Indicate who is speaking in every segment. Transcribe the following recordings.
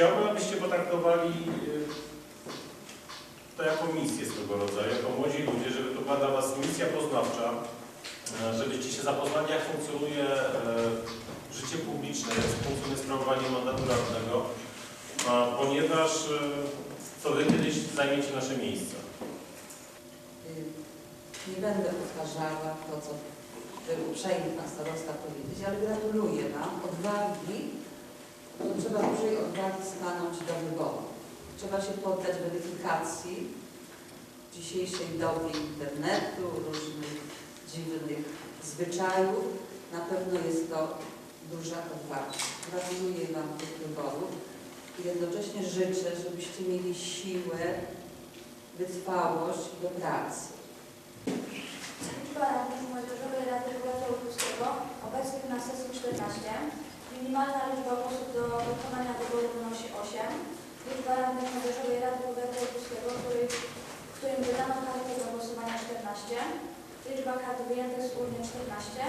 Speaker 1: Chciałbym, abyście potraktowali y, to jako misję swego rodzaju, jako młodzi ludzie, żeby to była dla Was misja poznawcza, e, żebyście się zapoznali, jak funkcjonuje e, życie publiczne, jak funkcjonuje sprawowanie mandatu radnego, ponieważ e, to Wy kiedyś zajmiecie nasze miejsce.
Speaker 2: Y, Nie będę powtarzała to, co był uprzejmy Pan Starosta powiedzieć, ale gratuluję Wam odwagi. To trzeba dużej odwagi stanąć do wyboru. Trzeba się poddać weryfikacji w dzisiejszej dobie internetu, różnych dziwnych zwyczajów. Na pewno jest to duża odwaga. Gratuluję Wam tych wyborów i jednocześnie życzę, żebyście mieli siłę, wytrwałość do pracy.
Speaker 3: Liczba radnych Młodzieżowej Rady Powiatu obecnych na sesji 14. Minimalna liczba osób do wykonania wyboru wynosi 8. Liczba radnych Młodzieżowej Rady Powiatu Opolskiego, której, którym wydano kartę do głosowania 14. Liczba kart wyjętych z urny 14.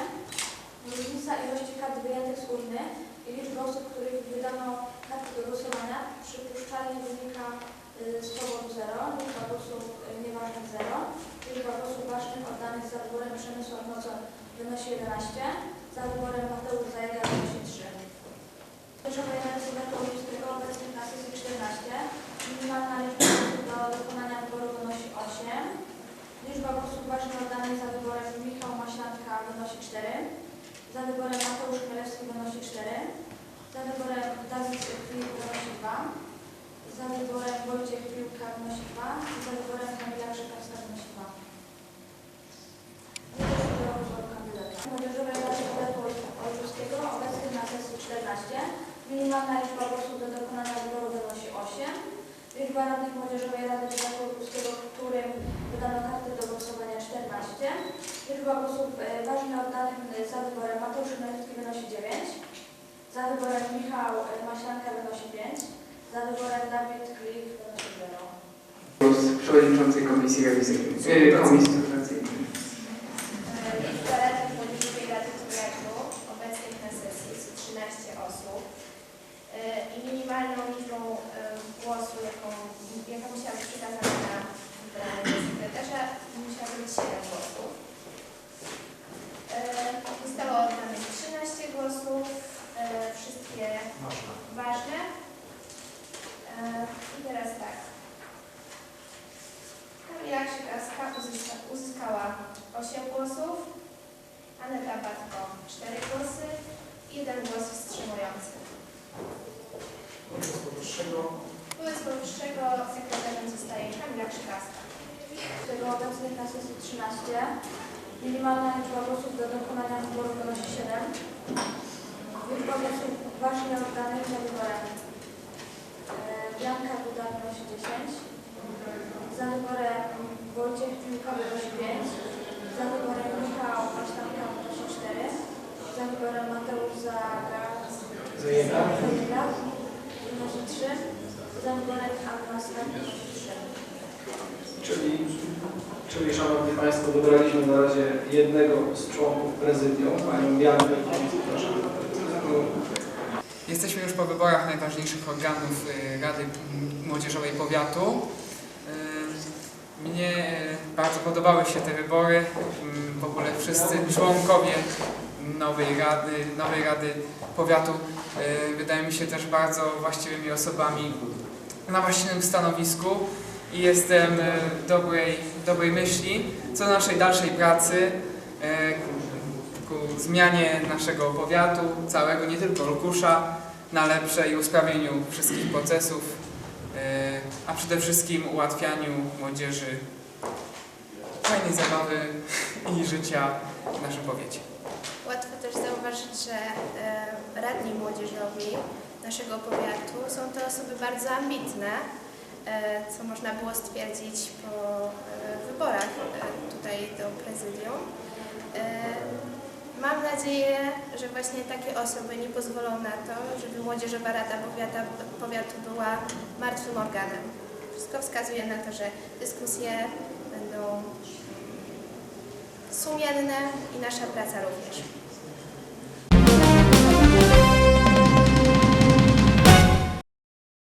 Speaker 3: Różnica ilości kart wyjętych z urny i liczby osób, których wydano karty do głosowania przypuszczalnie wynika y, z powodu 0. Liczba głosów y, nieważnych 0. Liczba głosów ważnych oddanych za wyborem Przemysław Nocon wynosi 11, za wyborem Mateusz Zajega wynosi 3. Rzeszowej Rady Powiatu Opolskiego obecnych na sesji 14. Minimalna liczba głosów do dokonania wyboru wynosi 8. Liczba głosów ważnych oddanych za wyborem Michał Maślanka wynosi 4. Za wyborem Mateusz Chmielewski wynosi 4. Za wyborem Dawid Filip wynosi 2. Za wyborem Wojciech Piłka wynosi 2. I za wyborem Kamila Krzykowska wynosi 2. Młodzieżowej Rady Powiatu Olszewskiego obecnych na sesji 14. Minimalna liczba głosów do dokonania wyboru wynosi 8. Liczba radnych Młodzieżowej Rady Powiatu Olszewskiego, którym wydano karty do głosowania 14. Liczba głosów e, ważnie oddanych za wyborem Mateusz Chmielewski wynosi 9. Za wyborem Michał e, Maślanka wynosi 5. Za wyborem Dawid Klik wynosi 0.
Speaker 4: Głos przewodniczącej Komisji Rewizyjnej. e, Komisji Rewizyjnej.
Speaker 5: Liczba radnych Młodzieżowej Rady Powiatu obecnych na sesji jest 13 osób E, i minimalną liczbą e, głosu, jaką, jaka musiała być przekazana na wybranie sekretarza, musiało być 7 głosów. E, Zostało oddanych 13 głosów, e, wszystkie ważne. E, I teraz tak. Kamila Krzykaska uzyska- uzyskała 8 głosów, Aneta Batko 4 głosy i 1 głos wstrzymujący.
Speaker 4: Wobec powyższego
Speaker 5: Wobec powyższego sekretarzem zostaje Kamila Krzykaska.
Speaker 3: Z tego obecnych na sesji 13. Minimalna liczba głosów do dokonania wyboru wynosi 7. Liczba głosów ważnie oddanych za wyborem. Bianka Buda wynosi 10. Za wyborem Wojciech Piłka wynosi 5. Za wyborem Michał Maślanka wynosi 4. Za wyborem Mateusz.
Speaker 4: Zajega
Speaker 3: wynosi 3. Za wyborem Anna Stan wynosi 3.
Speaker 4: Czyli, czyli Szanowni Państwo, wybraliśmy na razie jednego z członków prezydium, panią Biankę. Zapraszam.
Speaker 6: Jesteśmy już po wyborach najważniejszych organów y, Rady Młodzieżowej Powiatu. Y, Mnie y, bardzo podobały się te wybory. Mm, W ogóle wszyscy członkowie nowej Rady, nowej Rady Powiatu wydają mi się też bardzo właściwymi osobami na właściwym stanowisku i jestem y, dobrej, dobrej myśli co do naszej dalszej pracy y, ku zmianie naszego powiatu, całego, nie tylko Olkusza, na lepsze i usprawnieniu wszystkich procesów, e, a przede wszystkim ułatwianiu młodzieży fajnej zabawy i życia w naszym powiecie.
Speaker 5: Łatwo też zauważyć, że e, radni młodzieżowi naszego powiatu są to osoby bardzo ambitne, e, co można było stwierdzić po e, wyborach e, tutaj do prezydium. Mam nadzieję, że właśnie takie osoby nie pozwolą na to, żeby Młodzieżowa Rada Powiata, Powiatu była martwym organem. Wszystko wskazuje na to, że dyskusje będą sumienne i nasza praca również.